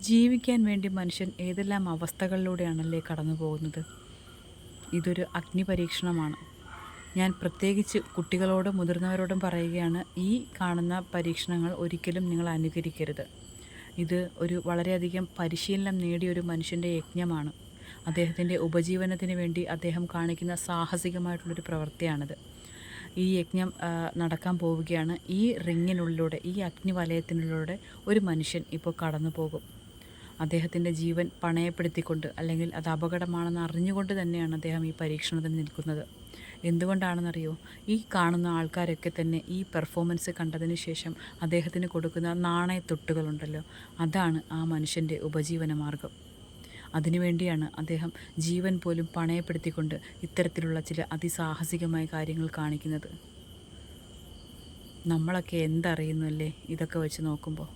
ജീവിക്കാൻ വേണ്ടി മനുഷ്യൻ ഏതെല്ലാം അവസ്ഥകളിലൂടെയാണല്ലേ കടന്നു പോകുന്നത്? ഇതൊരു അഗ്നി പരീക്ഷണമാണ് ഞാൻ പ്രത്യേകിച്ച് കുട്ടികളോടും മുതിർന്നവരോടും പറയുകയാണ് ഈ കാണുന്ന പരീക്ഷണങ്ങൾ ഒരിക്കലും നിങ്ങൾ അനുകരിക്കരുത്. ഇത് ഒരു വളരെയധികം പരിശീലനം നേടിയ ഒരു മനുഷ്യന്റെ യജ്ഞമാണ്. അദ്ദേഹത്തിന്റെ ഉപജീവനത്തിന് വേണ്ടി അദ്ദേഹം കാണിക്കുന്ന സാഹസികമായിട്ടുള്ളൊരു പ്രവൃത്തിയാണിത്. ഈ യജ്ഞം നടക്കാൻ പോവുകയാണ്. ഈ റിങ്ങിനുള്ളിലൂടെ ഈ അഗ്നിവലയത്തിനുള്ളിലൂടെ ഒരു മനുഷ്യൻ ഇപ്പോൾ കടന്നു പോകും. അദ്ദേഹത്തിന്റെ ജീവൻ പണയപ്പെടുത്തിക്കൊണ്ട് അല്ലെങ്കിൽ അത് അപകടമാണെന്ന് അറിഞ്ഞുകൊണ്ട് തന്നെയാണ് അദ്ദേഹം ഈ പരീക്ഷണത്തിന് നിൽക്കുന്നത്. എന്തുകൊണ്ടാണെന്നറിയോ? ഈ കാണുന്ന ആൾക്കാരൊക്കെ തന്നെ ഈ പെർഫോമൻസ് കണ്ടതിന് ശേഷം അദ്ദേഹത്തിന് കൊടുക്കുന്ന നാണയത്തൊട്ടുകളുണ്ടല്ലോ അതാണ് ആ മനുഷ്യന്റെ ഉപജീവന മാർഗം. അതിനുവേണ്ടിയാണ് അദ്ദേഹം ജീവൻ പോലും പണയപ്പെടുത്തിക്കൊണ്ട് ഇത്തരത്തിലുള്ള ചില അതിസാഹസികമായ കാര്യങ്ങൾ കാണിക്കുന്നത്. നമ്മളൊക്കെ എന്തറിയുന്നു അല്ലേ? ഇതൊക്കെ വെച്ച് നോക്കുമ്പോൾ